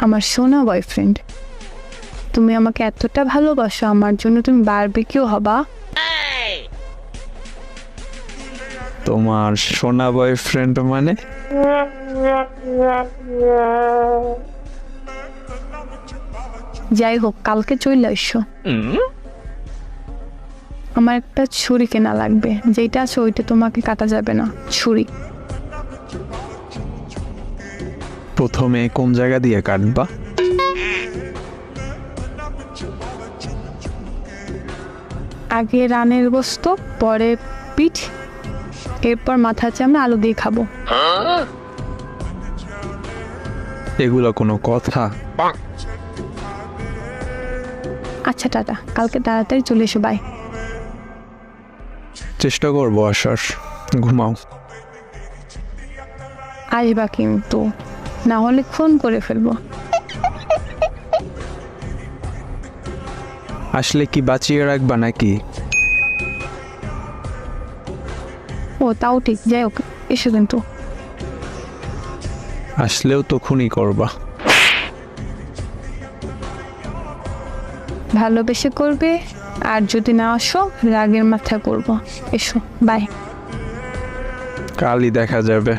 আমার সোনা বয়ফ্রেন্ড তুমি আমাকে এতটা ভালোবাসো আমার জন্য তুমি বারবিকিউ হবা? তোমার সোনা বয়ফ্রেন্ড মানে? যাই হোক কালকে চলে এসো আমার একটা ছুরি কেনা লাগবে। যেটা আছে ওইটা তোমাকে কাটা যাবে না ছুরি। প্রথমে কোন জায়গা দিয়ে কাটবা? আগে রানের গোস্ত পরে পিঠ এরপর মাথা চামড়া আলু দিয়ে খাব। এগুলো কোনো কথা? আচ্ছা টাটা। কালকে তাড়াতাড়ি চলে এসো বাই। চেষ্টা করব আসার ঘুমাও। আসবা কিন্তু। না হলে ফোন করে ফেলব। আসলে কি বাঁচিয়ে রাখবা নাকি? ও তাও ঠিক। যাই হোক এসো কিন্তু। আসলেও তো খুনই করবা। ভালোবেসে করবে আর যদি না আসো রাগের মাথায় করব। এসো বাই কালই দেখা যাবে।